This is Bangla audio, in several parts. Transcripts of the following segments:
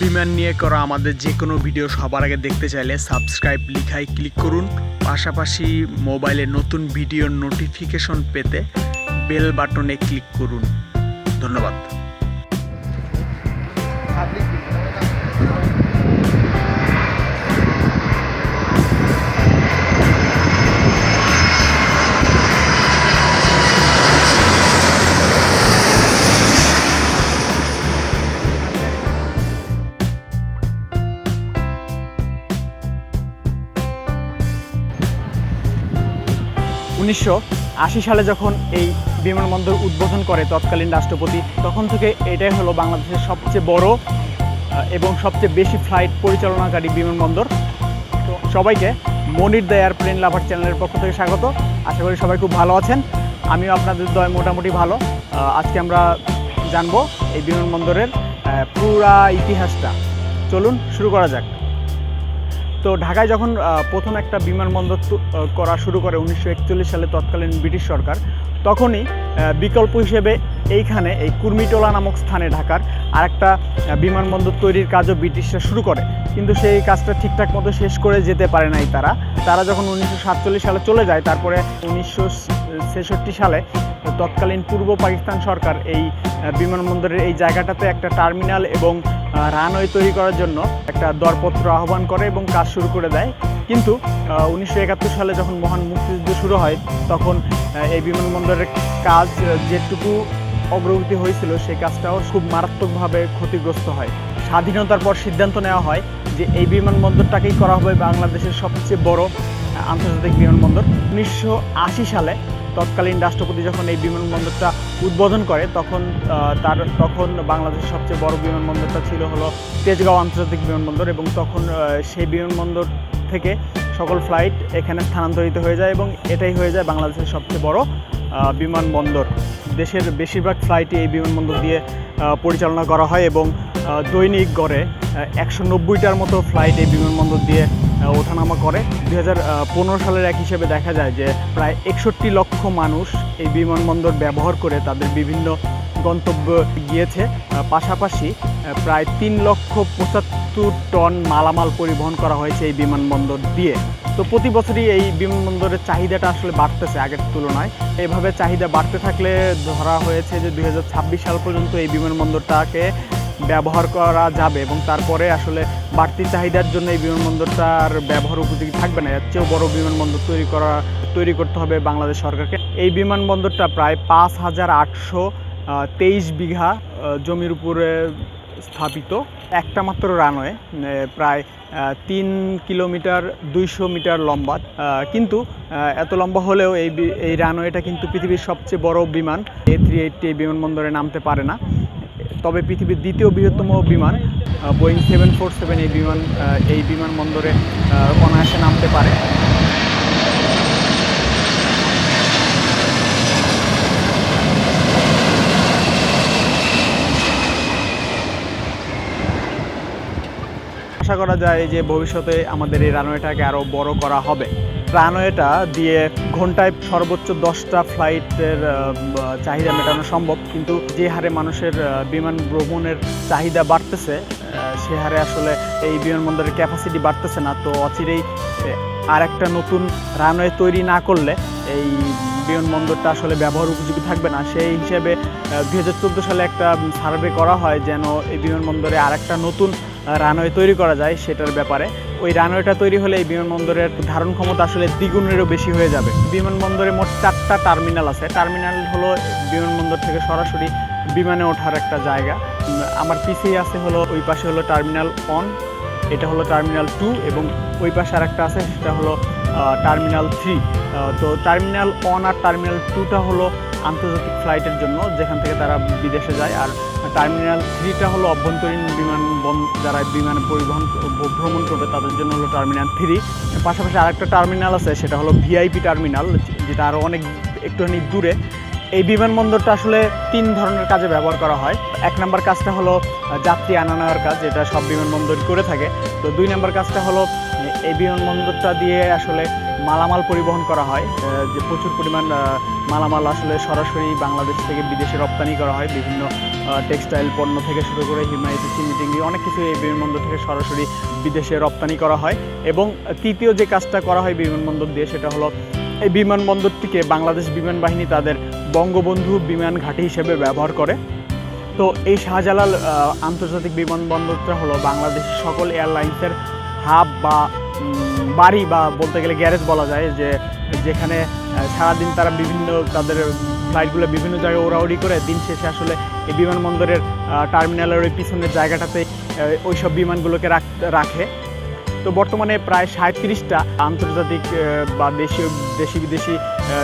বিমান নিয়ে করা আমাদের যে কোনো ভিডিও সবার আগে দেখতে চাইলে সাবস্ক্রাইব লিখায় ক্লিক করুন। পাশাপাশি মোবাইলে নতুন ভিডিও নোটিফিকেশন পেতে বেল বাটনে ক্লিক করুন। ধন্যবাদ। উনিশশো আশি সালে যখন এই বিমানবন্দর উদ্বোধন করে তৎকালীন রাষ্ট্রপতি, তখন থেকে এটাই হলো বাংলাদেশের সবচেয়ে বড় এবং সবচেয়ে বেশি ফ্লাইট পরিচালনাকারী বিমানবন্দর। তো সবাইকে মনির দ্য এয়ারপ্লেন লাভার চ্যানেলের পক্ষ থেকে স্বাগত। আশা করি সবাই খুব ভালো আছেন। আমিও আপনাদের দয় মোটামুটি ভালো। আজকে আমরা জানব এই বিমানবন্দরের পুরা ইতিহাসটা। চলুন শুরু করা যাক। তো ঢাকায় যখন প্রথম একটা বিমানবন্দর করা শুরু করে উনিশশো একচল্লিশ সালে তৎকালীন ব্রিটিশ সরকার, তখনই বিকল্প হিসেবে এইখানে এই কুর্মিটোলা নামক স্থানে ঢাকার আরেকটা বিমানবন্দর তৈরির কাজও ব্রিটিশরা শুরু করে। কিন্তু সেই কাজটা ঠিকঠাক মতো শেষ করে যেতে পারে নাই তারা। তারা যখন উনিশশো সাতচল্লিশ সালে চলে যায়, তারপরে উনিশশো ছেষট্টি সালে তৎকালীন পূর্ব পাকিস্তান সরকার এই বিমানবন্দরের এই জায়গাটাতে একটা টার্মিনাল এবং রানওয়ে তৈরি করার জন্য একটা দরপত্র আহ্বান করে এবং কাজ শুরু করে দেয়। কিন্তু উনিশশো একাত্তর সালে যখন মহান মুক্তিযুদ্ধ শুরু হয়, তখন এই বিমানবন্দরের কাজ যেটুকু অগ্রগতি হয়েছিল সেই কাজটাও খুব মারাত্মকভাবে ক্ষতিগ্রস্ত হয়। স্বাধীনতার পর সিদ্ধান্ত নেওয়া হয় যে এই বিমানবন্দরটাকেই করা হবে বাংলাদেশের সবচেয়ে বড় আন্তর্জাতিক বিমানবন্দর। উনিশশো আশি সালে তৎকালীন রাষ্ট্রপতি যখন এই বিমানবন্দরটা উদ্বোধন করে, তখন তার, তখন বাংলাদেশের সবচেয়ে বড় বিমানবন্দরটা ছিল হলো তেজগাঁও আন্তর্জাতিক বিমানবন্দর এবং তখন সেই বিমানবন্দর থেকে সকল ফ্লাইট এখানে স্থানান্তরিত হয়ে যায় এবং এটাই হয়ে যায় বাংলাদেশের সবচেয়ে বড় বিমানবন্দর। দেশের বেশিরভাগ ফ্লাইটই এই বিমানবন্দর দিয়ে পরিচালনা করা হয় এবং দৈনিক গড়ে একশো নব্বইটার মতো ফ্লাইট এই বিমানবন্দর দিয়ে ওঠানামা করে। পনেরো সালের এক হিসেবে দেখা যায় যে, প্রায় একষট্টি লক্ষ মানুষ এই বিমানবন্দর ব্যবহার করে তাদের বিভিন্ন গন্তব্য গিয়েছে। পাশাপাশি প্রায় তিন লক্ষ পঁচাত্তর টন মালামাল পরিবহন করা হয়েছে এই বিমানবন্দর দিয়ে। তো প্রতি বছরই এই বিমানবন্দরের চাহিদাটা আসলে বাড়তেছে আগের তুলনায়। এভাবে চাহিদা বাড়তে থাকলে ধরা হয়েছে যে দু হাজার ছাব্বিশ সাল পর্যন্ত এই বিমানবন্দরটাকে ব্যবহার করা যাবে এবং তারপরে আসলে বাড়তি চাহিদার জন্য এই বিমানবন্দরটার ব্যবহার উপযোগী থাকবে না। এর চেয়েও বড় বিমানবন্দর তৈরি করা, তৈরি করতে হবে বাংলাদেশ সরকারকে। এই বিমানবন্দরটা প্রায় পাঁচ হাজার আটশো তেইশ বিঘা জমির উপরে স্থাপিত, একটা মাত্র রানওয়ে প্রায় তিন কিলোমিটার দুইশো মিটার লম্বা। কিন্তু এত লম্বা হলেও এই এই রানওয়েটা কিন্তু পৃথিবীর সবচেয়ে বড় বিমান। এ থ্রি এইটটি এই বিমানবন্দরে নামতে পারে না। তবে পৃথিবীর দ্বিতীয় বৃহত্তম বিমান বোয়িং সেভেন ফোর সেভেন এই বিমান এই বিমানবন্দরে অনায়াসে নামতে পারে। আশা করা যায় যে ভবিষ্যতে আমাদের এই রানওয়েটাকে আরও বড় করা হবে। রানওয়েটা দিয়ে ঘন্টায় সর্বোচ্চ দশটা ফ্লাইটের চাহিদা মেটানো সম্ভব। কিন্তু যে হারে মানুষের বিমান ভ্রমণের চাহিদা বাড়তেছে সে হারে আসলে এই বিমানবন্দরের ক্যাপাসিটি বাড়তেছে না। তো অচিরেই আর একটা নতুন রানওয়ে তৈরি না করলে এই বিমানবন্দরটা আসলে ব্যবহার উপযোগী থাকবে না। সেই হিসেবে দুই হাজার চোদ্দ সালে একটা সার্ভে করা হয় যেন এই বিমানবন্দরে আর একটা নতুন রানওয়ে তৈরি করা যায় সেটার ব্যাপারে। ওই রানওয়েটা তৈরি হলে এই বিমানবন্দরের ধারণ ক্ষমতা আসলে দ্বিগুণেরও বেশি হয়ে যাবে। বিমানবন্দরে মোট চারটা টার্মিনাল আছে। টার্মিনাল হলো বিমানবন্দর থেকে সরাসরি বিমানে ওঠার একটা জায়গা। আমার পিছিয়ে আছে হলো, ওই পাশে হলো টার্মিনাল অন এটা হলো টার্মিনাল টু এবং ওই পাশে আরেকটা আছে, সেটা হলো টার্মিনাল থ্রি। তো টার্মিনাল ওয়ান আর টার্মিনাল টুটা হলো আন্তর্জাতিক ফ্লাইটের জন্য, যেখান থেকে তারা বিদেশে যায়। আর টার্মিনাল থ্রিটা হলো অভ্যন্তরীণ বিমান যারা বিমানে পরিবহন ভ্রমণ করবে, তাদের জন্য হলো টার্মিনাল থ্রি পাশাপাশি আরেকটা টার্মিনাল আছে, সেটা হলো ভিআইপি টার্মিনাল যেটা আরও অনেক একটুখানি দূরে। এই বিমানবন্দরটা আসলে তিন ধরনের কাজে ব্যবহার করা হয়। এক নম্বর কাজটা হলো যাত্রী আনা নেওয়ার কাজ, যেটা সব বিমানবন্দর করে থাকে। তো দুই নম্বর কাজটা হলো এই বিমানবন্দরটা দিয়ে আসলে মালামাল পরিবহন করা হয় যে প্রচুর পরিমাণ মালামাল আসলে সরাসরি বাংলাদেশ থেকে বিদেশে রপ্তানি করা হয়। বিভিন্ন টেক্সটাইল পণ্য থেকে শুরু করে হিমায়িত চিনি টিঙ্গি অনেক কিছু এই বিমানবন্দর থেকে সরাসরি বিদেশে রপ্তানি করা হয়। এবং তৃতীয় যে কাজটা করা হয় বিমানবন্দর দিয়ে সেটা হলো এই বিমানবন্দরটিকে বাংলাদেশ বিমান বাহিনী তাদের বঙ্গবন্ধু বিমান ঘাঁটি হিসেবে ব্যবহার করে। তো এই শাহজালাল আন্তর্জাতিক বিমানবন্দরটা হলো বাংলাদেশের সকল এয়ারলাইন্সের হাব বা বাড়ি বা বলতে গেলে গ্যারেজ বলা যায় যে যেখানে সারাদিন তারা বিভিন্ন তাদের ফ্লাইটগুলো বিভিন্ন জায়গায় ওড়াউড়ি করে, দিন শেষে আসলে এই বিমানবন্দরের টার্মিনালের ওই পিছনের জায়গাটাতে ওই সব বিমানগুলোকে রাখ- তো বর্তমানে প্রায় সাঁত্রিশটা আন্তর্জাতিক বা দেশীয় দেশি বিদেশি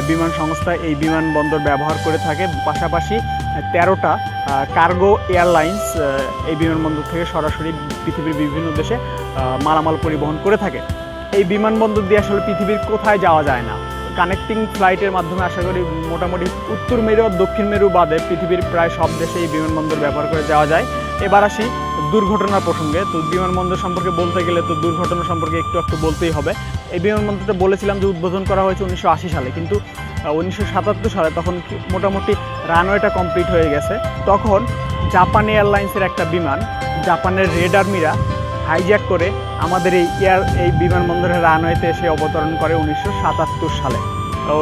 বিমান সংস্থা এই বিমানবন্দর ব্যবহার করে থাকে। পাশাপাশি তেরোটা কার্গো এয়ারলাইন্স এই বিমানবন্দর থেকে সরাসরি পৃথিবীর বিভিন্ন দেশে মালামাল পরিবহন করে থাকে। এই বিমানবন্দর দিয়ে আসলে পৃথিবীর কোথায় যাওয়া যায় না। কানেক্টিং ফ্লাইটের মাধ্যমে আশা করি মোটামুটি উত্তর মেরু আর দক্ষিণ মেরু বাদে পৃথিবীর প্রায় সব দেশে এই বিমানবন্দর ব্যবহার করে যাওয়া যায়। এবার আসি দুর্ঘটনার প্রসঙ্গে। তো বিমানবন্দর সম্পর্কে বলতে গেলে তো দুর্ঘটনা সম্পর্কে একটু একটু বলতেই হবে। এই বিমানবন্দরটা বলেছিলাম যে উদ্বোধন করা হয়েছে উনিশশো আশি সালে, কিন্তু উনিশশো সাতাত্তর সালে তখন মোটামুটি রানওয়েটা কমপ্লিট হয়ে গেছে। তখন জাপান এয়ারলাইন্সের একটা বিমান, জাপানের রেড আর্মিরা হাইজ্যাক করে আমাদের এই এয়ার, এই বিমানবন্দরের রানওয়েতে এসে অবতরণ করে উনিশশো সাতাত্তর সালে।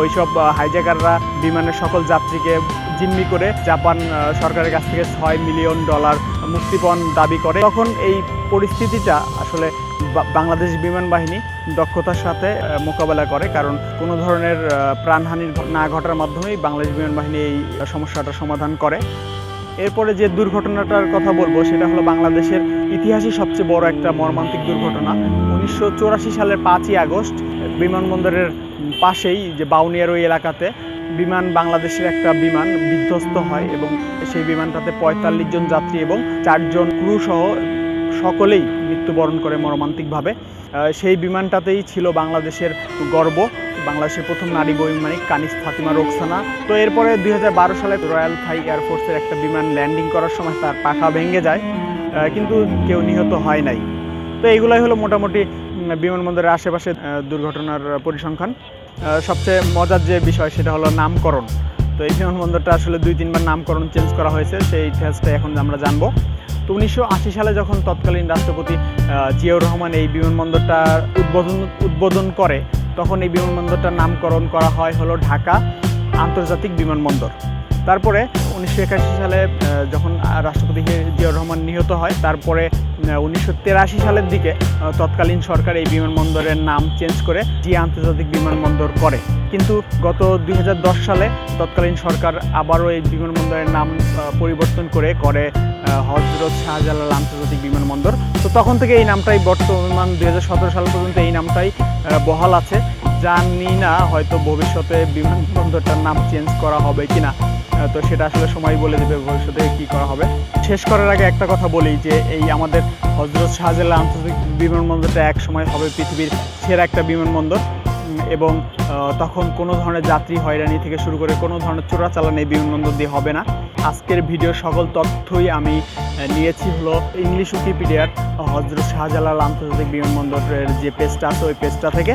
ওইসব হাইজ্যাকাররা বিমানের সকল যাত্রীকে জিম্মি করে জাপান সরকারের কাছ থেকে ছয় মিলিয়ন ডলার মুক্তিপণ দাবি করে। তখন এই পরিস্থিতিটা আসলে বাংলাদেশ বিমান বাহিনী দক্ষতার সাথে মোকাবেলা করে, কারণ কোনো ধরনের প্রাণহানির না ঘটার মাধ্যমেই বাংলাদেশ বিমান বাহিনী এই সমস্যাটা সমাধান করে। এরপরে যে দুর্ঘটনাটার কথা বলব, সেটা হলো বাংলাদেশের ইতিহাসে সবচেয়ে বড় একটা মর্মান্তিক দুর্ঘটনা। উনিশশো চৌরাশি সালের পাঁচই আগস্ট বিমানবন্দরের পাশেই যে বাউনিয়ার ওই এলাকাতে বিমান বাংলাদেশের একটা বিমান বিধ্বস্ত হয় এবং সেই বিমানটাতে পঁয়তাল্লিশ জন যাত্রী এবং চারজন ক্রু সহ সকলেই মৃত্যুবরণ করে মর্মান্তিকভাবে। সেই বিমানটাতেই ছিল বাংলাদেশের গর্ব। বাংলাদেশের প্রথম নারী বৈমানিক কানিস ফাতিমা রোকসানা। তো এরপরে দুই হাজার বারো সালে রয়্যাল থাই এয়ারফোর্সের একটা বিমান ল্যান্ডিং করার সময় তার পাখা ভেঙে যায় কিন্তু কেউ নিহত হয় নাই। তো এইগুলাই হলো মোটামুটি বিমানবন্দরের আশেপাশে দুর্ঘটনার পরিসংখ্যান। সবচেয়ে মজার যে বিষয় সেটা হলো নামকরণ। তো এই বিমানবন্দরটা আসলে দুই তিনবার নামকরণ চেঞ্জ করা হয়েছে, সেই ইতিহাসটা এখন আমরা জানব। তো উনিশশো আশি সালে যখন তৎকালীন রাষ্ট্রপতি জিয়াউর রহমান এই বিমানবন্দরটা উদ্বোধন উদ্বোধন করে তখন এই বিমানবন্দরটার নামকরণ করা হয় হলো ঢাকা আন্তর্জাতিক বিমানবন্দর। তারপরে উনিশশো একাশি সালে যখন রাষ্ট্রপতি জিয়াউর রহমান নিহত হয়, তারপরে উনিশশো তেরাশি সালের দিকে তৎকালীন সরকার এই বিমানবন্দরের নাম চেঞ্জ করে জি আন্তর্জাতিক বিমানবন্দর করে। কিন্তু গত দুই সালে তৎকালীন সরকার আবারও এই বিমানবন্দরের নাম পরিবর্তন করে করে হজরত শাহজালাল আন্তর্জাতিক বিমানবন্দর। তো তখন থেকে এই নামটাই বর্তমান দুই হাজার সতেরো সাল পর্যন্ত এই নামটাই বহাল আছে। জানি না হয়তো ভবিষ্যতে বিমানবন্দরটার নাম চেঞ্জ করা হবে কিনা। তো সেটা আসলে সময় বলে দেবে ভবিষ্যতে কি করা হবে। শেষ করার আগে একটা কথা বলি যে, এই আমাদের হজরত শাহজালাল আন্তর্জাতিক বিমানবন্দরটা এক সময় হবে পৃথিবীর সেরা একটা বিমানবন্দর। এবং তখন কোনো ধরনের যাত্রী হয়রানি থেকে শুরু করে কোনো ধরনের চোরাচালান এই বিমানবন্দর দিয়ে হবে না। আজকের ভিডিওর সকল তথ্যই আমি নিয়েছি হলো ইংলিশ উইকিপিডিয়ার হজরত শাহজালাল আন্তর্জাতিক বিমানবন্দরের যে পেজটা আছে, ওই পেজটা থেকে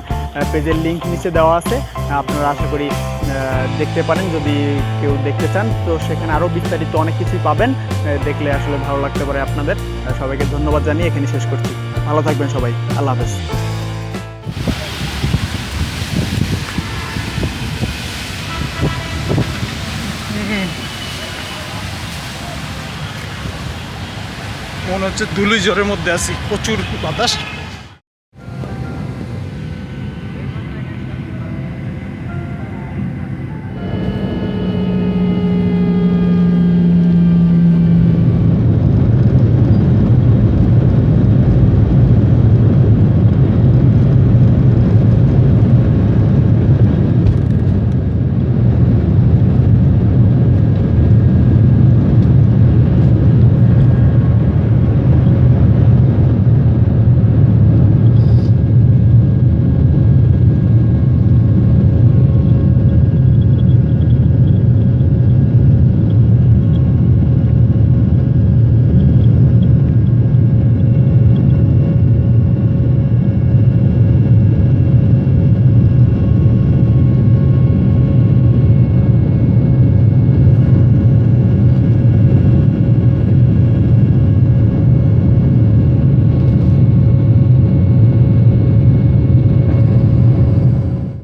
পেজের লিঙ্ক নিচে দেওয়া আছে। আপনারা আশা করি দেখতে পারেন। যদি কেউ দেখতে চান, তো সেখানে আরও বিস্তারিত অনেক কিছুই পাবেন। দেখলে আসলে ভালো লাগতে পারে আপনাদের। সবাইকে ধন্যবাদ জানিয়ে এখানে শেষ করছি। ভালো থাকবেন সবাই। আল্লাহ হাফেজ। মনে হচ্ছে ধুলি জ্বরের মধ্যে আছি। প্রচুর বাতাস।